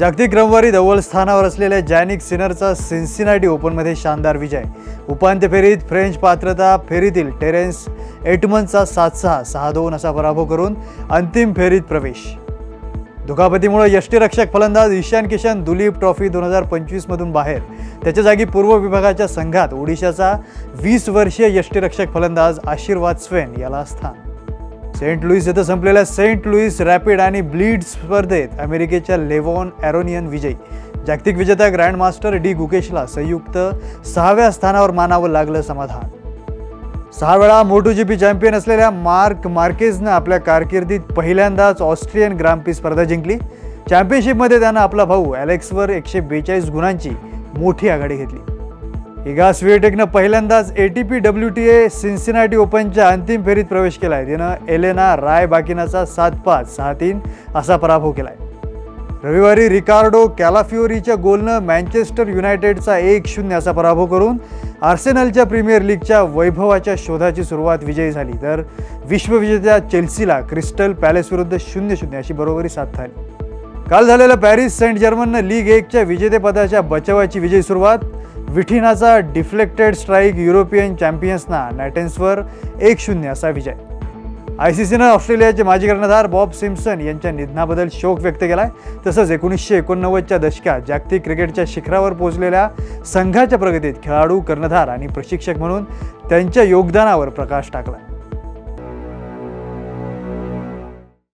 जागतिक क्रमवारीत अव्वल स्थानावर असलेल्या जॅनिक सिनरचा सिन्सिनाटी ओपनमध्ये शानदार विजय. उपांत्य फेरीत फ्रेंच पात्रता फेरीतील टेरेन्स एटमनचा सात सहा सहा दोन असा पराभव करून अंतिम फेरीत प्रवेश. दुखापतीमुळे यष्टीरक्षक फलंदाज ईशान किशन दुलीप ट्रॉफी दोन हजार पंचवीसमधून बाहेर. त्याच्या जागी पूर्व विभागाच्या संघात ओडिशाचा वीस वर्षीय यष्टीरक्षक फलंदाज आशीर्वाद स्वेन याला स्थान. सेंट लुईस येथे संपलेल्या सेंट लुईस रॅपिड आणि ब्लीड स्पर्धेत अमेरिकेच्या लेवॉन ॲरोनियन विजयी. जागतिक विजेत्या ग्रँडमास्टर डी गुकेशला संयुक्त सहाव्या स्थानावर मानावं लागलं समाधान. सहा वेळा मोटू जी पी चॅम्पियन असलेल्या मार्क मार्केजनं आपल्या कारकिर्दीत पहिल्यांदाच ऑस्ट्रियन ग्रामपी स्पर्धा जिंकली. चॅम्पियनशिपमध्ये त्यानं आपला भाऊ ॲलेक्सवर एकशे बेचाळीस गुणांची मोठी आघाडी घेतली. इगा स्विएटेकनं पहिल्यांदाच A T P W T A Cincinnati ओपनच्या अंतिम फेरीत प्रवेश केलाय. तिनं एलेना राय बाकिनाचा सात पाच सहा तीन असा पराभव केलाय. रविवारी रिकार्डो कॅलाफिओरीच्या गोलनं मँचेस्टर युनायटेडचा एक शून्य असा पराभव करून आर्सेनलच्या प्रीमियर लीगच्या वैभवाच्या शोधाची सुरुवात विजयी झाली. तर विश्वविजेत्या चेल्सीला क्रिस्टल पॅलेस विरुद्ध शून्य शून्य अशी बरोबरी साधली काल झालेल्या पॅरिस सेंट जर्मननं लीग एकच्या विजेतेपदाच्या बचावाची विजयी सुरुवात विठिनाचा डिफ्लेक्टेड स्ट्राईक युरोपियन चॅम्पियन्सना नॅटेन्सवर एक शून्य असा विजय. आय सी सीनं ऑस्ट्रेलियाचे माजी कर्णधार बॉब सिम्पसन यांच्या निधनाबद्दल शोक व्यक्त केला आहे तसंच एकोणीसशे एकोणनव्वदच्या दशकात जागतिक क्रिकेटच्या शिखरावर पोहोचलेल्या संघाच्या प्रगतीत खेळाडू कर्णधार आणि प्रशिक्षक म्हणून त्यांच्या योगदानावर प्रकाश टाकला